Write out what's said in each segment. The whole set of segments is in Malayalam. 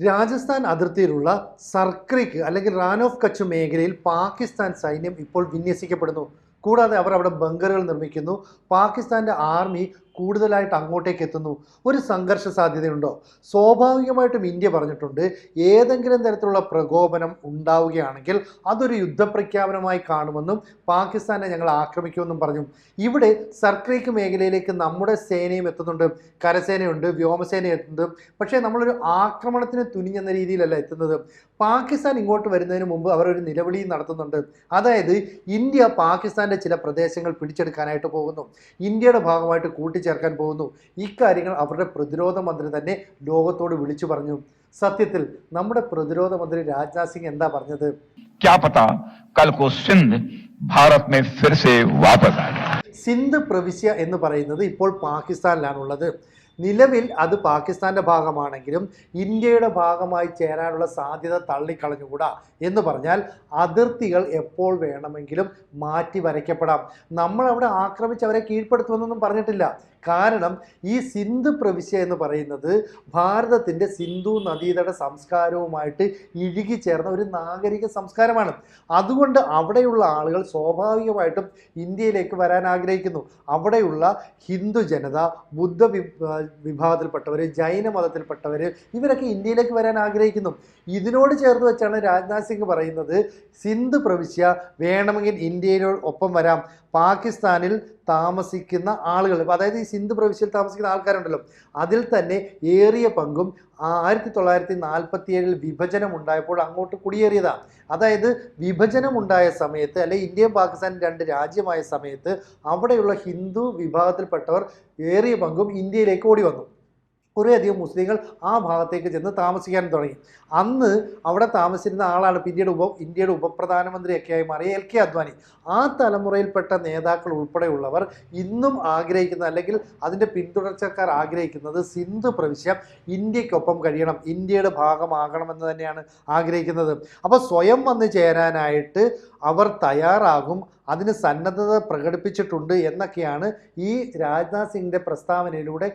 രാജസ്ഥാൻ അതിർത്തിയിലുള്ള സർക്രിക്ക് അല്ലെങ്കിൽ റാൻ ഓഫ് കച്ച് മേഖലയിൽ പാകിസ്ഥാൻ സൈന്യം ഇപ്പോൾ വിന്യസിക്കപ്പെടുന്നു. കൂടാതെ അവർ അവിടെ ബങ്കറുകൾ നിർമ്മിക്കുന്നു. പാകിസ്ഥാന്റെ ആർമി കൂടുതലായിട്ട് അങ്ങോട്ടേക്ക് എത്തുന്നു. ഒരു സംഘർഷ സാധ്യതയുണ്ടോ? സ്വാഭാവികമായിട്ടും ഇന്ത്യ പറഞ്ഞിട്ടുണ്ട് ഏതെങ്കിലും തരത്തിലുള്ള പ്രകോപനം ഉണ്ടാവുകയാണെങ്കിൽ അതൊരു യുദ്ധപ്രഖ്യാപനമായി കാണുമെന്നും പാകിസ്ഥാനെ ഞങ്ങൾ ആക്രമിക്കുമെന്നും പറഞ്ഞു. ഇവിടെ സർക്രീക്ക് മേഖലയിലേക്ക് നമ്മുടെ സേനയും എത്തുന്നുണ്ട്. കരസേനയുണ്ട് വ്യോമസേന എത്തുന്നുണ്ട്. പക്ഷേ നമ്മളൊരു ആക്രമണത്തിന് തുനിഞ്ഞെന്ന രീതിയിലല്ല എത്തുന്നത്. പാകിസ്ഥാൻ ഇങ്ങോട്ട് വരുന്നതിന് മുമ്പ് അവർ ഒരു നിലവിളി നടത്തുന്നുണ്ട്. അതായത് ഇന്ത്യ പാകിസ്ഥാന്റെ ചില പ്രദേശങ്ങൾ പിടിച്ചെടുക്കാനായിട്ട് പോകുന്നു. ഇന്ത്യയുടെ ഭാഗമായിട്ട് ചേർക്കാൻ പോകുന്നു. ഇക്കാര്യങ്ങൾ അവരുടെ പ്രതിരോധ മന്ത്രി തന്നെ ലോകത്തോട് വിളിച്ചു പറഞ്ഞു. സത്യത്തിൽ നമ്മുടെ പ്രതിരോധ മന്ത്രി രാജ്നാഥ് സിംഗ് എന്താ പറഞ്ഞത്? സിന്ധ് പ്രവിശ്യ എന്ന് പറയുന്നത് ഇപ്പോൾ പാകിസ്ഥാനിലാണുള്ളത്. നിലവിൽ അത് പാകിസ്ഥാന്റെ ഭാഗമാണെങ്കിലും ഇന്ത്യയുടെ ഭാഗമായി ചേരാനുള്ള സാധ്യത തള്ളിക്കളഞ്ഞുകൂടാ എന്ന് പറഞ്ഞാൽ അതിർത്തികൾ എപ്പോൾ വേണമെങ്കിലും മാറ്റി വരയ്ക്കപ്പെടാം. നമ്മളവിടെ ആക്രമിച്ച് അവരെ കീഴ്പ്പെടുത്തുമെന്നൊന്നും പറഞ്ഞിട്ടില്ല. കാരണം ഈ സിന്ധു പ്രവിശ്യ എന്ന് പറയുന്നത് ഭാരതത്തിന്റെ സിന്ധു നദീതട സംസ്കാരവുമായിട്ട് ഇഴുകി ചേർന്ന ഒരു നാഗരിക സംസ്കാരമാണ്. അതുകൊണ്ട് അവിടെയുള്ള ആളുകൾ സ്വാഭാവികമായിട്ടും ഇന്ത്യയിലേക്ക് വരാൻ ആഗ്രഹിക്കുന്നു. അവിടെയുള്ള ഹിന്ദു ജനത ബുദ്ധ വിഭാഗത്തിൽപ്പെട്ടവർ ജൈന മതത്തിൽപ്പെട്ടവർ ഇവരൊക്കെ ഇന്ത്യയിലേക്ക് വരാൻ ആഗ്രഹിക്കുന്നു. ഇതിനോട് ചേർത്ത് വെച്ചാണ് രാജ്നാഥ് സിംഗ് പറയുന്നത് സിന്ധു പ്രവിശ്യ വേണമെങ്കിൽ ഇന്ത്യയിലോട് ഒപ്പം വരാം. പാകിസ്ഥാനിൽ താമസിക്കുന്ന ആളുകൾ അതായത് ഈ സിന്ധു പ്രവിശ്യയിൽ താമസിക്കുന്ന ആൾക്കാരുണ്ടല്ലോ അതിൽ തന്നെ ഏറിയ പങ്കും ആയിരത്തി തൊള്ളായിരത്തി നാൽപ്പത്തി ഏഴിൽ വിഭജനം ഉണ്ടായപ്പോൾ അങ്ങോട്ട് കുടിയേറിയതാണ് അതായത് വിഭജനം ഉണ്ടായ സമയത്ത് അല്ലെ ഇന്ത്യയും പാകിസ്ഥാനും രണ്ട് രാജ്യമായ സമയത്ത് അവിടെയുള്ള ഹിന്ദു വിഭാഗത്തിൽപ്പെട്ടവർ ഏറിയ പങ്കും ഇന്ത്യയിലേക്ക് ഓടി വന്നു. കുറേയധികം മുസ്ലിങ്ങൾ ആ ഭാഗത്തേക്ക് ചെന്ന് താമസിക്കാൻ തുടങ്ങി. അന്ന് അവിടെ താമസിച്ചിരുന്ന ആളാണ് പിന്നീട് ഉപ ഇന്ത്യയുടെ ഉപപ്രധാനമന്ത്രിയൊക്കെയായി മാറിയ എൽ കെ അദ്വാനി. ആ തലമുറയിൽപ്പെട്ട നേതാക്കൾ ഉൾപ്പെടെയുള്ളവർ ഇന്നും ആഗ്രഹിക്കുന്ന അല്ലെങ്കിൽ അതിന്റെ പിന്തുടർച്ചക്കാർ ആഗ്രഹിക്കുന്നത് സിന്ധു പ്രവിശ്യ ഇന്ത്യക്കൊപ്പം കഴിയണം ഇന്ത്യയുടെ ഭാഗമാകണമെന്ന് തന്നെയാണ് ആഗ്രഹിക്കുന്നത്. അപ്പോൾ സ്വയം വന്ന് ചേരാനായിട്ട് അവർ തയ്യാറാകും അതിന് സന്നദ്ധത പ്രകടിപ്പിച്ചിട്ടുണ്ട് എന്നൊക്കെയാണ് ഈ രാജ്നാഥ് സിംഗിന്റെ പ്രസ്താവനയിലൂടെ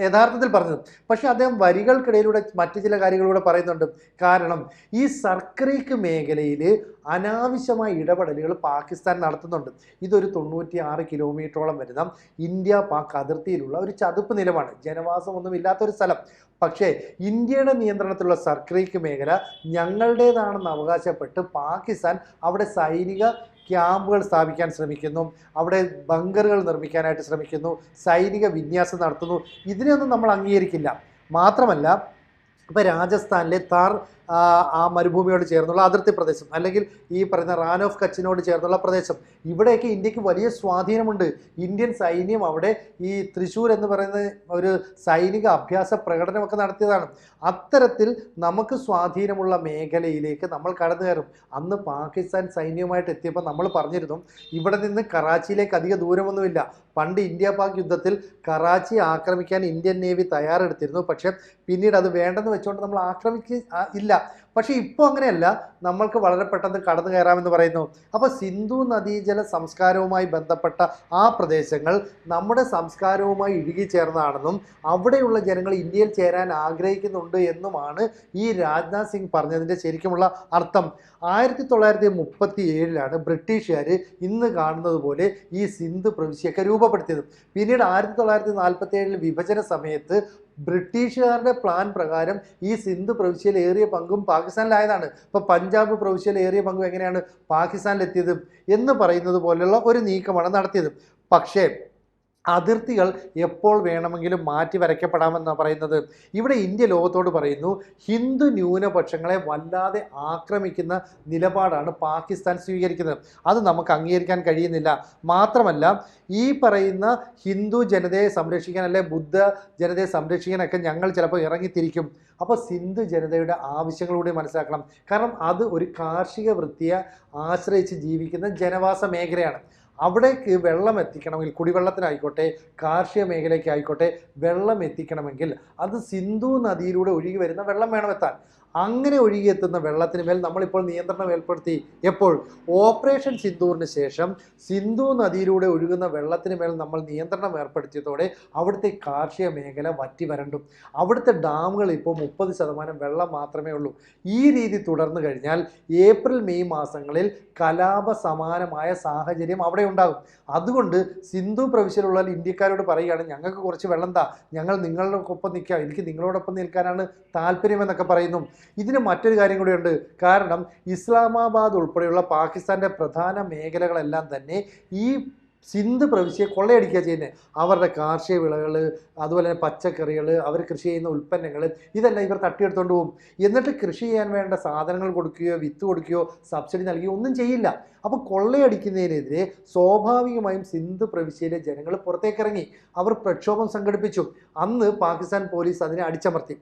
യഥാർത്ഥത്തിൽ പറഞ്ഞത്. പക്ഷേ അദ്ദേഹം വരികൾക്കിടയിലൂടെ മറ്റു ചില കാര്യങ്ങളിലൂടെ പറയുന്നുണ്ട്. കാരണം ഈ സർക്രീക്ക് മേഖലയിൽ അനാവശ്യമായ ഇടപെടലുകൾ പാകിസ്ഥാൻ നടത്തുന്നുണ്ട്. ഇതൊരു തൊണ്ണൂറ്റി ആറ് കിലോമീറ്ററോളം വരുന്ന ഇന്ത്യ പാക് അതിർത്തിയിലുള്ള ഒരു ചതുപ്പ് നിലമാണ്. ജനവാസമൊന്നും ഇല്ലാത്തൊരു സ്ഥലം. പക്ഷേ ഇന്ത്യയുടെ നിയന്ത്രണത്തിലുള്ള സർക്രീക്ക് മേഖല ഞങ്ങളുടേതാണെന്ന് അവകാശപ്പെട്ട് പാകിസ്ഥാൻ അവിടെ സൈനിക ക്യാമ്പുകൾ സ്ഥാപിക്കാൻ ശ്രമിക്കുന്നു. അവിടെ ബങ്കറുകൾ നിർമ്മിക്കാനായിട്ട് ശ്രമിക്കുന്നു. സൈനിക വിന്യാസം നടത്തുന്നു. ഇതിനെയൊന്നും നമ്മൾ അംഗീകരിക്കില്ല. മാത്രമല്ല ഇപ്പോൾ രാജസ്ഥാനിലെ താർ ആ, മരുഭൂമിയോട് ചേർന്നുള്ള അതിർത്തി പ്രദേശം. അല്ലെങ്കിൽ ഈ പറയുന്ന റാൻ ഓഫ് കച്ചിനോട് ചേർന്നുള്ള പ്രദേശം. ഇവിടെയൊക്കെ ഇന്ത്യയ്ക്ക് വലിയ സ്വാധീനമുണ്ട്. ഇന്ത്യൻ സൈന്യം അവിടെ ഈ തൃശ്ശൂർ എന്ന് പറയുന്ന ഒരു സൈനിക അഭ്യാസ പ്രകടനമൊക്കെ നടത്തിയതാണ്. അത്തരത്തിൽ നമുക്ക് സ്വാധീനമുള്ള മേഖലയിലേക്ക് നമ്മൾ കടന്നു കയറും അന്ന് പാകിസ്ഥാൻ സൈന്യവുമായിട്ട് എത്തിയപ്പോൾ നമ്മൾ പറഞ്ഞിരുന്നു ഇവിടെ നിന്ന് കറാച്ചിയിലേക്ക് അധിക ദൂരമൊന്നുമില്ല. പണ്ട് ഇന്ത്യ പാക് യുദ്ധത്തിൽ കറാച്ചി ആക്രമിക്കാൻ ഇന്ത്യൻ നേവി തയ്യാറെടുത്തിരുന്നു. പക്ഷേ പിന്നീട് അത് വേണ്ടെന്ന് വെച്ചുകൊണ്ട് നമ്മൾ ആക്രമിക്ക ഇല്ല. പക്ഷേ ഇപ്പോൾ അങ്ങനെയല്ല. നമ്മൾക്ക് വളരെ പെട്ടെന്ന് കടന്നു കയറാമെന്ന് പറയുന്നു. അപ്പോൾ സിന്ധു നദീജല സംസ്കാരവുമായി ബന്ധപ്പെട്ട ആ പ്രദേശങ്ങൾ നമ്മുടെ സംസ്കാരവുമായി ഇഴുകി ചേർന്നതാണെന്നും അവിടെയുള്ള ജനങ്ങൾ ഇന്ത്യയിൽ ചേരാൻ ആഗ്രഹിക്കുന്നുണ്ട് എന്നുമാണ് ഈ രാജ്നാഥ് സിംഗ് പറഞ്ഞതിന്റെ ശരിക്കുമുള്ള അർത്ഥം. ആയിരത്തി തൊള്ളായിരത്തി മുപ്പത്തി ഏഴിലാണ് ബ്രിട്ടീഷുകാർ ഇന്ന് കാണുന്നത് പോലെ ഈ സിന്ധു പ്രവിശ്യൊക്കെ രൂപപ്പെടുത്തിയത്. പിന്നീട് ആയിരത്തി തൊള്ളായിരത്തി നാൽപ്പത്തി ഏഴിൽ വിഭജന സമയത്ത് ബ്രിട്ടീഷുകാരുടെ പ്ലാൻ പ്രകാരം ഈ സിന്ധു പ്രവിശ്യയിൽ ഏറിയ പങ്കും പാകിസ്ഥാനിലായതാണ്. ഇപ്പോൾ പഞ്ചാബ് പ്രവിശ്യയിൽ ഏറിയ പങ്കും എങ്ങനെയാണ് പാകിസ്ഥാനിലെത്തിയത് എന്ന് പറയുന്നത് പോലെയുള്ള ഒരു നീക്കമാണ് നടത്തിയത്. പക്ഷേ അതിർത്തികൾ എപ്പോൾ വേണമെങ്കിലും മാറ്റി വരയ്ക്കപ്പെടാമെന്നാണ് പറയുന്നത്. ഇവിടെ ഇന്ത്യ ലോകത്തോട് പറയുന്നു ഹിന്ദു ന്യൂനപക്ഷങ്ങളെ വല്ലാതെ ആക്രമിക്കുന്ന നിലപാടാണ് പാകിസ്ഥാൻ സ്വീകരിക്കുന്നത്. അത് നമുക്ക് അംഗീകരിക്കാൻ കഴിയുന്നില്ല. മാത്രമല്ല ഈ പറയുന്ന ഹിന്ദു ജനതയെ സംരക്ഷിക്കാൻ അല്ലെ ബുദ്ധ ജനതയെ സംരക്ഷിക്കാനൊക്കെ ഞങ്ങൾ ചിലപ്പോൾ ഇറങ്ങിത്തിരിക്കും. അപ്പോൾ സിന്ധു ജനതയുടെ ആവശ്യങ്ങളൂടെ മനസ്സിലാക്കണം. കാരണം അത് ഒരു കാർഷിക വൃത്തിയെ ആശ്രയിച്ച് ജീവിക്കുന്ന ജനവാസ മേഖലയാണ്. അവിടേക്ക് വെള്ളം എത്തിക്കണമെങ്കിൽ കുടിവെള്ളത്തിനായിക്കോട്ടെ കാർഷിക മേഖലയ്ക്കായിക്കോട്ടെ വെള്ളം എത്തിക്കണമെങ്കിൽ അത് സിന്ധു നദിയിലൂടെ ഒഴുകി വരുന്ന വെള്ളം വേണം എത്താൻ അങ്ങനെ ഒഴുകിയെത്തുന്ന വെള്ളത്തിന് മേൽ നമ്മളിപ്പോൾ നിയന്ത്രണം ഏർപ്പെടുത്തി എപ്പോൾ? ഓപ്പറേഷൻ സിന്ദൂറിന് ശേഷം സിന്ധു നദിയിലൂടെ ഒഴുകുന്ന വെള്ളത്തിന് മേൽ നമ്മൾ നിയന്ത്രണം ഏർപ്പെടുത്തിയതോടെ അവിടുത്തെ കാർഷിക മേഖല വറ്റി വരണ്ടും. അവിടുത്തെ ഡാമുകൾ ഇപ്പോൾ മുപ്പത് ശതമാനം വെള്ളം മാത്രമേ ഉള്ളൂ. ഈ രീതി തുടർന്നു കഴിഞ്ഞാൽ ഏപ്രിൽ മെയ് മാസങ്ങളിൽ കലാപ സമാനമായ സാഹചര്യം അവിടെ ഉണ്ടാകും. അതുകൊണ്ട് സിന്ധു പ്രവിശ്യയിലുള്ള ഇന്ത്യക്കാരോട് പറയുകയാണ് ഞങ്ങൾക്ക് കുറച്ച് വെള്ളം താ. ഞങ്ങൾ നിങ്ങളുടെ ഒപ്പം നിൽക്കാം. എനിക്ക് നിങ്ങളോടൊപ്പം നിൽക്കാനാണ് താല്പര്യമെന്നൊക്കെ പറയുന്നു. ഇതിന് മറ്റൊരു കാര്യം കൂടിയുണ്ട് കാരണം ഇസ്ലാമാബാദ് ഉൾപ്പെടെയുള്ള പാകിസ്ഥാന്റെ പ്രധാന മേഖലകളെല്ലാം തന്നെ ഈ സിന്ധ് പ്രവിശ്യയെ കൊള്ളയടിക്കുക ചെയ്യുന്നത് അവരുടെ കാർഷിക വിളകൾ അതുപോലെ തന്നെ പച്ചക്കറികൾ അവർ കൃഷി ചെയ്യുന്ന ഉൽപ്പന്നങ്ങൾ ഇതെല്ലാം ഇവർ തട്ടിയെടുത്തുകൊണ്ട് പോകും എന്നിട്ട് കൃഷി ചെയ്യാൻ വേണ്ട സാധനങ്ങൾ കൊടുക്കുകയോ വിത്ത് കൊടുക്കുകയോ സബ്സിഡി നൽകുകയോ ഒന്നും ചെയ്യില്ല. അപ്പോൾ കൊള്ളയടിക്കുന്നതിനെതിരെ സ്വാഭാവികമായും സിന്ധ് പ്രവിശ്യയിലെ ജനങ്ങൾ പുറത്തേക്കിറങ്ങി. അവർ പ്രക്ഷോഭം സംഘടിപ്പിച്ചു. അന്ന് പാകിസ്ഥാൻ പോലീസ് അതിനെ അടിച്ചമർത്തി.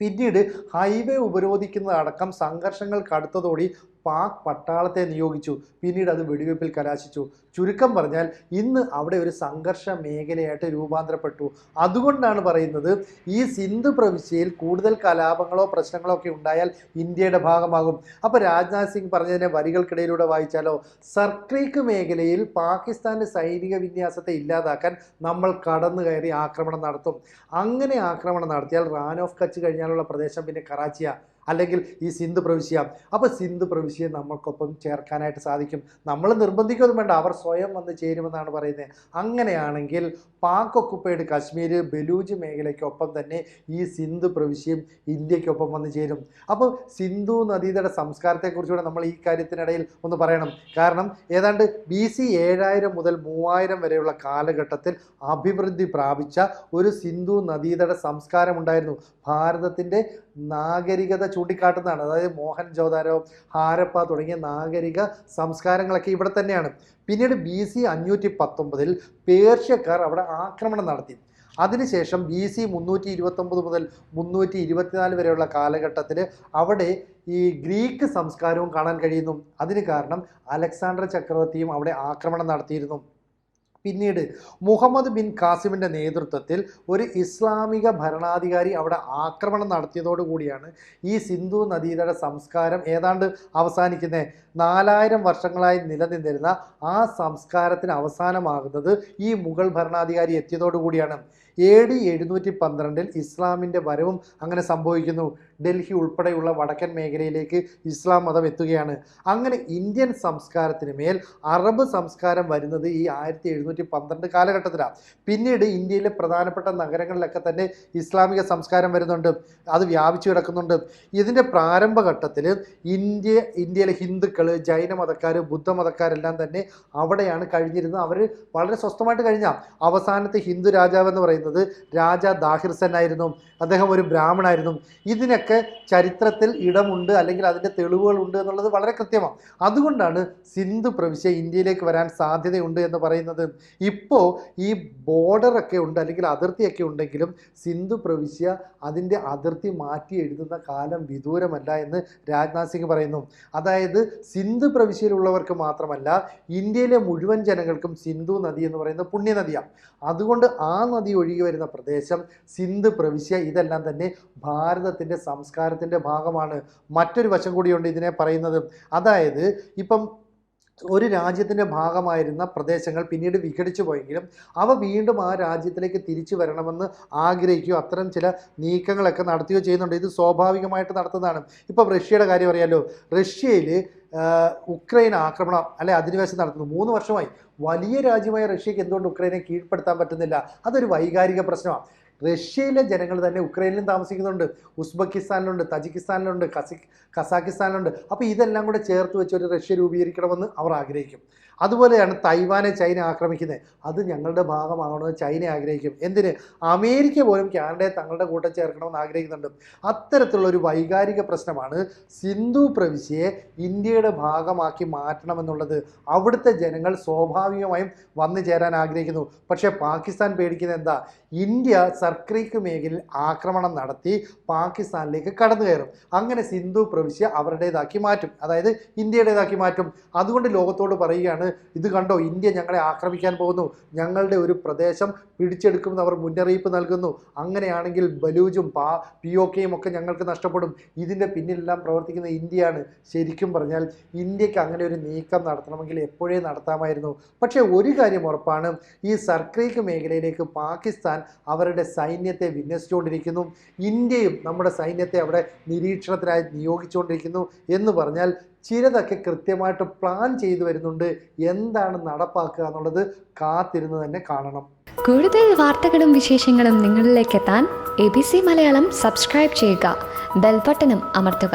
പിന്നീട് ഹൈവേ ഉപരോധിക്കുന്നതടക്കം സംഘർഷങ്ങൾ കടുത്തതോടെ പാക് പട്ടാളത്തെ നിയോഗിച്ചു. പിന്നീട് അത് വെടിവെപ്പിൽ കലാശിച്ചു. ചുരുക്കം പറഞ്ഞാൽ ഇന്ന് അവിടെ ഒരു സംഘർഷ മേഖലയായിട്ട് രൂപാന്തരപ്പെട്ടു. അതുകൊണ്ടാണ് പറയുന്നത് ഈ സിന്ധു പ്രവിശ്യയിൽ കൂടുതൽ കലാപങ്ങളോ പ്രശ്നങ്ങളോ ഒക്കെ ഉണ്ടായാൽ ഇന്ത്യയുടെ ഭാഗമാകും. അപ്പോൾ രാജ്നാഥ് സിംഗ് പറഞ്ഞതിനെ വരികൾക്കിടയിലൂടെ വായിച്ചാലോ? സർക്രീക്ക് മേഖലയിൽ പാകിസ്ഥാന്റെ സൈനിക വിന്യാസത്തെ ഇല്ലാതാക്കാൻ നമ്മൾ കടന്നു കയറി ആക്രമണം നടത്തും. അങ്ങനെ ആക്രമണം നടത്തിയാൽ റാൻ ഓഫ് കച്ച് കഴിഞ്ഞാലുള്ള പ്രദേശം പിന്നെ കറാച്ചിയ. അല്ലെങ്കിൽ ഈ സിന്ധു പ്രവിശ്യ. അപ്പോൾ സിന്ധു പ്രവിശ്യയെ നമ്മൾക്കൊപ്പം ചേർക്കാനായിട്ട് സാധിക്കും. നമ്മൾ നിർബന്ധിക്കൊന്നും വേണ്ട. അവർ സ്വയം വന്ന് ചേരുമെന്നാണ് പറയുന്നത് അങ്ങനെയാണെങ്കിൽ പാക് ഒക്കുപ്പൈഡ് കാശ്മീർ ബലൂജ് മേഖലയ്ക്കൊപ്പം തന്നെ ഈ സിന്ധു പ്രവിശ്യയും ഇന്ത്യക്കൊപ്പം വന്ന് ചേരും. അപ്പോൾ സിന്ധു നദീതട സംസ്കാരത്തെക്കുറിച്ചുകൂടെ നമ്മൾ ഈ കാര്യത്തിനിടയിൽ ഒന്ന് പറയണം. കാരണം ഏതാണ്ട് ബി സി ഏഴായിരം മുതൽ മൂവായിരം വരെയുള്ള കാലഘട്ടത്തിൽ അഭിവൃദ്ധി പ്രാപിച്ച ഒരു സിന്ധു നദീതട സംസ്കാരം ഉണ്ടായിരുന്നു. ഭാരതത്തിന്റെ നാഗരികത ചൂണ്ടിക്കാട്ടുന്നതാണ്. അതായത് മോഹൻ ജോദാരോ ഹാരപ്പ തുടങ്ങിയ നാഗരിക സംസ്കാരങ്ങളൊക്കെ ഇവിടെ തന്നെയാണ്. പിന്നീട് ബി സി അഞ്ഞൂറ്റി പത്തൊമ്പതിൽ പേർഷ്യക്കാർ അവിടെ ആക്രമണം നടത്തി. അതിനുശേഷം ബി സി മുന്നൂറ്റി ഇരുപത്തൊമ്പത് മുതൽ മുന്നൂറ്റി ഇരുപത്തിനാല് വരെയുള്ള കാലഘട്ടത്തിൽ അവിടെ ഈ ഗ്രീക്ക് സംസ്കാരവും കാണാൻ കഴിയുന്നു. അതിന് കാരണം അലക്സാണ്ടർ ചക്രവർത്തിയും അവിടെ ആക്രമണം നടത്തിയിരുന്നു. പിന്നീട് മുഹമ്മദ് ബിൻ ഖാസിമിന്റെ നേതൃത്വത്തിൽ ഒരു ഇസ്ലാമിക ഭരണാധികാരി അവിടെ ആക്രമണം നടത്തിയതോടുകൂടിയാണ് ഈ സിന്ധു നദീതട സംസ്കാരം ഏതാണ്ട് അവസാനിക്കുന്നത്. നാലായിരം വർഷങ്ങളായി നിലനിന്നിരുന്ന ആ സംസ്കാരത്തിന് അവസാനമാകുന്നത് ഈ മുഗൾ ഭരണാധികാരി എത്തിയതോടുകൂടിയാണ് എ ഡി എഴുന്നൂറ്റി പന്ത്രണ്ടിൽ ഇസ്ലാമിന്റെ വരവും അങ്ങനെ സംഭവിക്കുന്നു. ഡൽഹി ഉൾപ്പെടെയുള്ള വടക്കൻ മേഖലയിലേക്ക് ഇസ്ലാം മതം എത്തുകയാണ്. അങ്ങനെ ഇന്ത്യൻ സംസ്കാരത്തിന് മേൽ അറബ് സംസ്കാരം വരുന്നത് ഈ ആയിരത്തി എഴുന്നൂറ്റി പന്ത്രണ്ട് കാലഘട്ടത്തിലാണ്. പിന്നീട് ഇന്ത്യയിലെ പ്രധാനപ്പെട്ട നഗരങ്ങളിലൊക്കെ തന്നെ ഇസ്ലാമിക സംസ്കാരം വരുന്നുണ്ട്. അത് വ്യാപിച്ചു കിടക്കുന്നുണ്ട്. ഇതിന്റെ പ്രാരംഭഘട്ടത്തിൽ ഇന്ത്യ ഇന്ത്യയിലെ ഹിന്ദുക്കൾ ജൈന മതക്കാർ ബുദ്ധമതക്കാരെല്ലാം തന്നെ അവിടെയാണ് കഴിഞ്ഞിരുന്നത്. അവർ വളരെ സ്വസ്ഥമായിട്ട് കഴിഞ്ഞ. അവസാനത്തെ ഹിന്ദു രാജാവ് എന്ന് പറയുന്നത് രാജ ദാഹിർ സെൻ ആയിരുന്നു. അദ്ദേഹം ഒരു ബ്രാഹ്മണായിരുന്നു. ഇതിനൊക്കെ ചരിത്രത്തിൽ ഇടമുണ്ട് അല്ലെങ്കിൽ അതിന്റെ തെളിവുകളുണ്ട് എന്നുള്ളത് വളരെ കൃത്യമാണ്. അതുകൊണ്ടാണ് സിന്ധു പ്രവിശ്യ ഇന്ത്യയിലേക്ക് വരാൻ സാധ്യതയുണ്ട് എന്ന് പറയുന്നത്. ഇപ്പോൾ ഈ ബോർഡറൊക്കെ ഉണ്ട് അല്ലെങ്കിൽ അതിർത്തിയൊക്കെ ഉണ്ടെങ്കിലും സിന്ധു പ്രവിശ്യ അതിന്റെ അതിർത്തി മാറ്റി എഴുതുന്ന കാലം വിദൂരമല്ല എന്ന് രാജ്നാഥ് സിംഗ് പറയുന്നു. അതായത് സിന്ധു പ്രവിശ്യയിലുള്ളവർക്ക് മാത്രമല്ല ഇന്ത്യയിലെ മുഴുവൻ ജനങ്ങൾക്കും സിന്ധു നദി എന്ന് പറയുന്ന പുണ്യനദിയാണ് അതുകൊണ്ട് ആ നദി ഒഴുകി വരുന്ന പ്രദേശം സിന്ധു പ്രവിശ്യ ഇതെല്ലാം തന്നെ ഭാരതത്തിന്റെ സംസ്കാരത്തിന്റെ ഭാഗമാണ് മറ്റൊരു വശം കൂടിയുണ്ട് ഇതിനെ പറയുന്നത്. അതായത് ഇപ്പം ഒരു രാജ്യത്തിന്റെ ഭാഗമായിരുന്ന പ്രദേശങ്ങൾ പിന്നീട് വിഘടിച്ചു പോയെങ്കിലും അവ വീണ്ടും ആ രാജ്യത്തിലേക്ക് തിരിച്ചു വരണമെന്ന് ആഗ്രഹിക്കുകയോ അത്തരം ചില നീക്കങ്ങളൊക്കെ നടത്തുകയോ ചെയ്യുന്നുണ്ട്. ഇത് സ്വാഭാവികമായിട്ട് നടത്തുന്നതാണ്. ഇപ്പം റഷ്യയുടെ കാര്യം അറിയാലോ. റഷ്യയിൽ ഉക്രൈൻ ആക്രമണം അല്ലെ അധിനിവേശം നടത്തുന്നു. മൂന്ന് വർഷമായി വലിയ രാജ്യമായ റഷ്യക്ക് എന്തുകൊണ്ട് ഉക്രൈനെ കീഴ്പ്പെടുത്താൻ പറ്റുന്നില്ല? അതൊരു വൈകാരിക പ്രശ്നമാണ്. റഷ്യയിലെ ജനങ്ങൾ തന്നെ ഉക്രൈനിലും താമസിക്കുന്നുണ്ട്. ഉസ്ബെക്കിസ്ഥാനിലുണ്ട് തജിക്കിസ്ഥാനിലുണ്ട് കസി കസാക്കിസ്ഥാനിലുണ്ട്. അപ്പോൾ ഇതെല്ലാം കൂടെ ചേർത്ത് വെച്ച് ഒരു റഷ്യ രൂപീകരിക്കണമെന്ന് അവർ ആഗ്രഹിക്കും. അതുപോലെയാണ് തൈവാനെ ചൈന ആക്രമിക്കുന്നത്. അത് ഞങ്ങളുടെ ഭാഗമാകണമെന്ന് ചൈന ആഗ്രഹിക്കും. എന്തിന്? അമേരിക്ക പോലും കാനഡയെ തങ്ങളുടെ കൂട്ടം ചേർക്കണമെന്ന് ആഗ്രഹിക്കുന്നുണ്ട്. അത്തരത്തിലുള്ള ഒരു വൈകാരിക പ്രശ്നമാണ് സിന്ധു പ്രവിശ്യയെ ഇന്ത്യയുടെ ഭാഗമാക്കി മാറ്റണമെന്നുള്ളത്. അവിടുത്തെ ജനങ്ങൾ സ്വാഭാവികമായും വന്നു ചേരാൻ ആഗ്രഹിക്കുന്നു. പക്ഷേ പാകിസ്ഥാൻ പേടിക്കുന്നത് എന്താ? ഇന്ത്യ സർക്രീക്ക് മേഖലയിൽ ആക്രമണം നടത്തി പാകിസ്ഥാനിലേക്ക് കടന്നു കയറും അങ്ങനെ സിന്ധു പ്രവിശ്യ അവരുടേതാക്കി മാറ്റും. അതായത് ഇന്ത്യയുടേതാക്കി മാറ്റും. അതുകൊണ്ട് ലോകത്തോട് പറയുകയാണ് ഇത് കണ്ടോ ഇന്ത്യ ഞങ്ങളെ ആക്രമിക്കാൻ പോകുന്നു. ഞങ്ങളുടെ ഒരു പ്രദേശം പിടിച്ചെടുക്കുമെന്ന് അവർ മുന്നറിയിപ്പ് നൽകുന്നു. അങ്ങനെയാണെങ്കിൽ ബലൂജും പാ പി ഒ കെയും ഒക്കെ ഞങ്ങൾക്ക് നഷ്ടപ്പെടും. ഇതിന്റെ പിന്നിലെല്ലാം പ്രവർത്തിക്കുന്ന ഇന്ത്യയാണ്. ശരിക്കും പറഞ്ഞാൽ ഇന്ത്യയ്ക്ക് അങ്ങനെ ഒരു നീക്കം നടത്തണമെങ്കിൽ എപ്പോഴേ നടത്താമായിരുന്നു. പക്ഷേ ഒരു കാര്യം ഉറപ്പാണ് ഈ സർക്രീക്ക് മേഖലയിലേക്ക് പാകിസ്ഥാൻ അവരുടെ സൈന്യത്തെ വിന്യസിച്ചുകൊണ്ടിരിക്കുന്നു. ഇന്ത്യയും നമ്മുടെ സൈന്യത്തെ അവിടെ നിരീക്ഷണത്തിനായി നിയോഗിച്ചുകൊണ്ടിരിക്കുന്നു എന്ന് പറഞ്ഞാൽ ചിലതൊക്കെ കൃത്യമായിട്ട് പ്ലാൻ ചെയ്തു വരുന്നുണ്ട്. എന്താണ് നടപ്പാക്കുക എന്നുള്ളത് കാത്തിരുന്ന് തന്നെ കാണണം. കൂടുതൽ വാർത്തകളും വിശേഷങ്ങളും നിങ്ങളിലേക്ക് എത്താൻ A B C Malayalam subscribe ചെയ്യുക. ബെൽബട്ടനും അമർത്തുക.